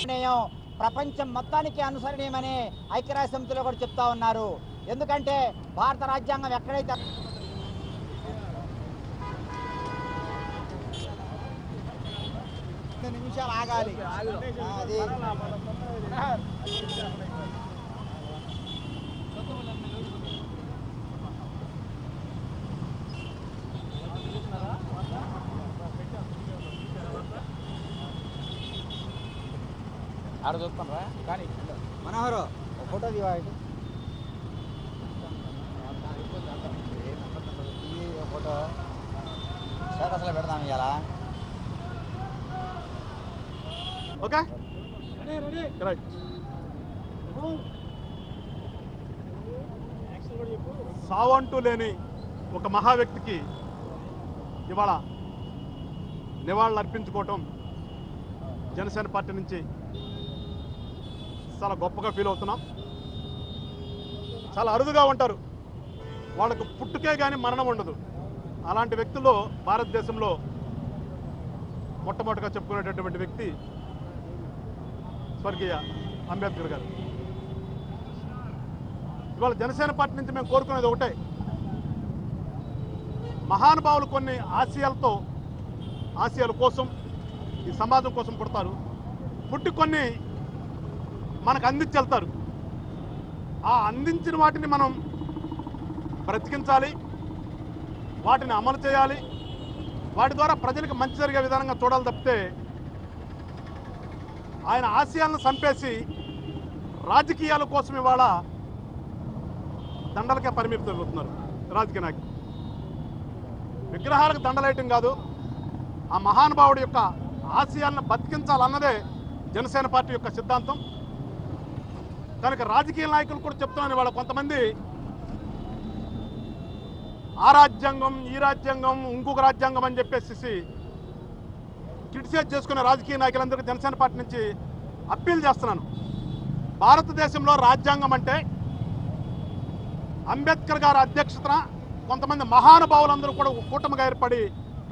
నిర్ణయం ప్రపంచం మొత్తానికి అనుసరణీయమని ఐక్యరాజ్య సమితిలో కూడా చెప్తా ఉన్నారు. ఎందుకంటే భారత రాజ్యాంగం ఎక్కడైతే నిమిషాలు ఆగాలి. అది. ఆడ చూస్తాను రా కానీ మనోహరు ఒక ఫోటో దివా ఫోటో స్టేటస్లో పెడదాం ఇవాళ ఓకే రైట్ సావంటూ లేని ఒక మహా వ్యక్తికి ఇవాళ నివాళులు అర్పించుకోవటం జనసేన పార్టీ నుంచి చాలా గొప్పగా ఫీల్ అవుతున్నాం. చాలా అరుదుగా ఉంటారు. వాళ్ళకు పుట్టుకే కానీ మరణం ఉండదు. అలాంటి వ్యక్తుల్లో భారతదేశంలో మొట్టమొదటిగా చెప్పుకునేటటువంటి వ్యక్తి స్వర్గీయ అంబేద్కర్ గారు. ఇవాళ జనసేన పార్టీ నుంచి మేము కోరుకునేది ఒకటే. మహానుభావులు కొన్ని ఆశయాలతో ఆశయాల కోసం ఈ సమాజం కోసం పుడతారు. పుట్టి కొన్ని మనకు అందించి వెళ్తారు. ఆ అందించిన వాటిని మనం బ్రతికించాలి. వాటిని అమలు చేయాలి. వాటి ద్వారా ప్రజలకు మంచి జరిగే విధానంగా చూడాలి తప్పితే ఆయన ఆశయాలను చంపేసి రాజకీయాల కోసం ఇవాళ దండలకే పరిమితి జరుగుతున్నారు రాజకీయ నాయకులు. విగ్రహాలకు దండలేయటం కాదు ఆ మహానుభావుడి యొక్క ఆశయాలను బతికించాలన్నదే జనసేన పార్టీ యొక్క సిద్ధాంతం. కనుక రాజకీయ నాయకులు కూడా చెప్తున్నాను వాళ్ళు కొంతమంది. ఆ రాజ్యాంగం ఈ రాజ్యాంగం ఇంకొక రాజ్యాంగం అని చెప్పేసి క్రిటిసైజ్ చేసుకునే రాజకీయ నాయకులందరికీ జనసేన పార్టీ నుంచి అప్పీల్ చేస్తున్నాను. భారతదేశంలో రాజ్యాంగం అంటే అంబేద్కర్ గారి అధ్యక్షతన కొంతమంది మహానుభావులందరూ కూడా కూటమిగా ఏర్పడి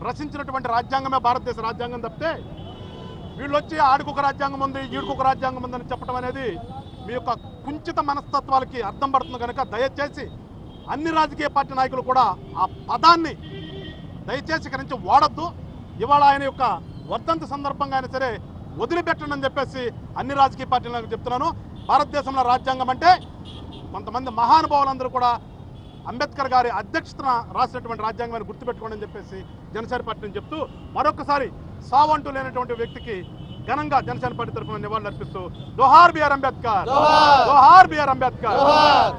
రచించినటువంటి రాజ్యాంగమే భారతదేశ రాజ్యాంగం తప్పితే వీళ్ళు వచ్చి ఆడికొక రాజ్యాంగం ఉంది ఈడుకొక రాజ్యాంగం ఉందని చెప్పడం అనేది మీ యొక్క కుంచిత మనస్తత్వాలకి అర్థం పడుతుంది కనుక దయచేసి అన్ని రాజకీయ పార్టీ నాయకులు కూడా ఆ పదాన్ని దయచేసి ఇక్కడి నుంచి వాడద్దు. ఇవాళ ఆయన యొక్క వర్ధంతి సందర్భంగా అయినా సరే వదిలిపెట్టండి అని చెప్పేసి అన్ని రాజకీయ పార్టీలకు చెప్తున్నాను. భారతదేశంలో రాజ్యాంగం అంటే కొంతమంది మహానుభావులందరూ కూడా అంబేద్కర్ గారి అధ్యక్షతన రాసినటువంటి రాజ్యాంగాన్ని గుర్తుపెట్టుకోండి అని చెప్పేసి జనసేన పార్టీని చెప్తూ మరొకసారి సావంటూ లేనటువంటి వ్యక్తికి ఘనంగా జనసేన పార్టీ తరఫున నివాళులు అర్పిస్తూ జోహార్ బిఆర్ అంబేద్కర్ జోహార్! జోహార్ బిఆర్ అంబేద్కర్ జోహార్!